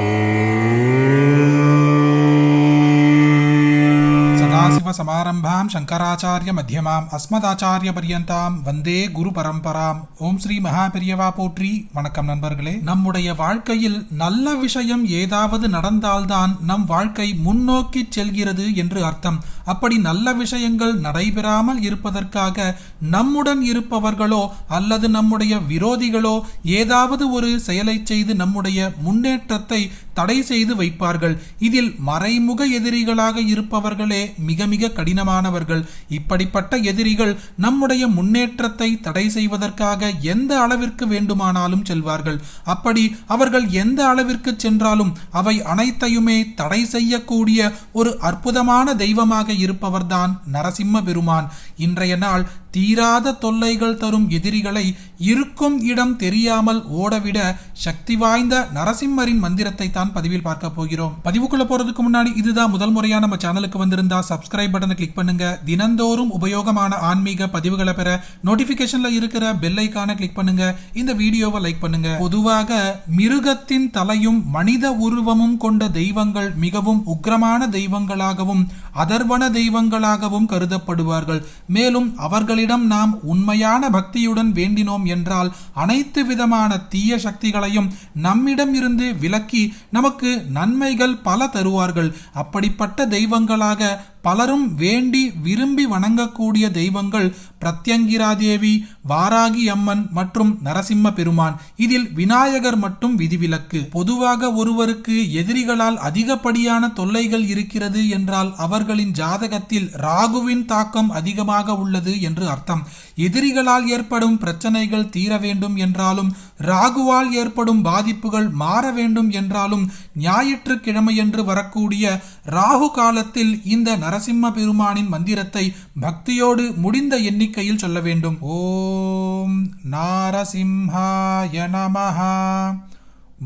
Oh. Shankaracharya மத்தியமாம் அஸ்மதாச்சாரிய பரியந்தாம் வந்தே குரு பரம்பராம் ஓம் ஸ்ரீ மகாபெரியவா போற்றி வணக்கம் நண்பர்களே. நம்முடைய வாழ்க்கையில் நல்ல விஷயம் ஏதாவது நடந்தால்தான் நம் வாழ்க்கை முன்னோக்கி செல்கிறது என்று அர்த்தம். அப்படி நல்ல விஷயங்கள் நடைபெறாமல் இருப்பதற்காக நம்முடன் இருப்பவர்களோ அல்லது நம்முடைய விரோதிகளோ ஏதாவது ஒரு செயலை செய்து நம்முடைய முன்னேற்றத்தை தடை செய்து வைப்பார்கள். இதில் மறைமுக எதிரிகளாக இருப்பவர்களே மிக மிக கடினமானவர்கள். இப்படிப்பட்ட எதிரிகள் நம்முடைய முன்னேற்றத்தை தடை செய்வதற்காக எந்த அளவிற்கு வேண்டுமானாலும் செல்வார்கள். அப்படி அவர்கள் எந்த அளவிற்கு சென்றாலும் அவை அனைத்தையுமே தடை செய்யக்கூடிய ஒரு அற்புதமான தெய்வமாக இருப்பவர்தான் நரசிம்ம பெருமான். இன்றைய நாள் தீராத தொல்லைகள் தரும் எதிரிகளை இருக்கும் இடம் தெரியாமல் ஓடவிட சக்தி வாய்ந்த நரசிம்மரின் மந்திரத்தை தான் பதிவில் பார்க்க போகிறோம். பதிவுக்குள்ள போறதுக்கு முன்னாடி இதுதான் முதல் முறையா நம்ம சேனலுக்கு வந்திருந்தா சப்ஸ்கிரைப் பட்டனை கிளிக் பண்ணுங்க. தினந்தோறும் உபயோகமான ஆன்மீக பதிவுகளை பெற நோட்டிபிகேஷன்ல இருக்கிற பெல் ஐக்கான கிளிக் பண்ணுங்க. இந்த வீடியோவை லைக் பண்ணுங்க. பொதுவாக மிருகத்தின் தலையும் மனித உருவமும் கொண்ட தெய்வங்கள் மிகவும் உக்கிரமான தெய்வங்களாகவும் அதர்வன தெய்வங்களாகவும் கருதப்படுவார்கள். மேலும் அவர்களிடம் நாம் உண்மையான பக்தியுடன் வேண்டினோம் என்றால் அனைத்து விதமான தீய சக்திகளையும் நம்மிடம் இருந்து விலக்கி நமக்கு நன்மைகள் பல தருவார்கள். அப்படிப்பட்ட தெய்வங்களாக பலரும் வேண்டி விரும்பி வணங்கக்கூடிய தெய்வங்கள் பிரத்யங்கிராதேவி வாராகி அம்மன் மற்றும் நரசிம்ம பெருமான் இதில் விநாயகர் மட்டும் விதிவிலக்கு. பொதுவாக ஒருவருக்கு எதிரிகளால் அதிகப்படியான தொல்லைகள் இருக்கிறது என்றால் அவர்களின் ஜாதகத்தில் ராகுவின் தாக்கம் அதிகமாக உள்ளது என்று அர்த்தம். எதிரிகளால் ஏற்படும் பிரச்சனைகள் தீர வேண்டும் என்றாலும் ராகுவால் ஏற்படும் பாதிப்புகள் மாற வேண்டும் என்றாலும் ஞாயிற்றுக்கிழமையன்று வரக்கூடிய ராகு காலத்தில் இந்த நரசிம்ம பெருமானின் மந்திரத்தை பக்தியோடு முடிந்த எண்ணிக்கையில் சொல்ல வேண்டும். ஓம் நாரசிம்ஹாய நமஹா.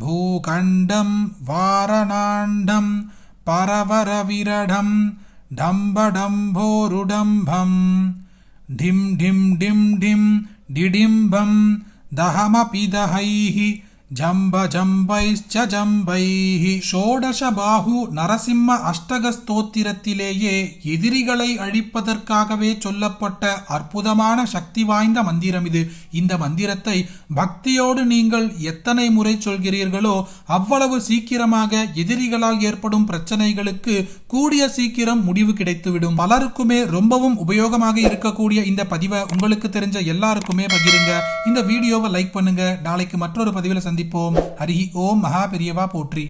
பூகண்டம் வாரணாண்டம் பரவரவிரடம் டம்படம்போருடம்பம் டிம் டிம் டிம் டிம் டிடிம்பம் தகமபிதகைஹி ஜம்பைச்ச ஜம்பைஹி. ஷோடச பாகு நரசிம்ம அஷ்டக ஸ்தோத்திரத்திலேயே எதிரிகளை அழிப்பதற்காகவே சொல்லப்பட்ட அற்புதமான சக்தி வாய்ந்த மந்திரம் இது. இந்த மந்திரத்தை பக்தியோடு நீங்கள் எத்தனை முறை சொல்கிறீர்களோ அவ்வளவு சீக்கிரமாக எதிரிகளால் ஏற்படும் பிரச்சனைகளுக்கு கூடிய சீக்கிரம் முடிவு கிடைத்துவிடும். பலருக்குமே ரொம்பவும் உபயோகமாக இருக்கக்கூடிய இந்த பதிவை உங்களுக்கு தெரிஞ்ச எல்லாருக்குமே பகிருங்க. இந்த வீடியோவை லைக் பண்ணுங்க. நாளைக்கு மற்றொரு பதிவில் சந்தி ஹரி ஓம் மகா பெரியவா போற்றி.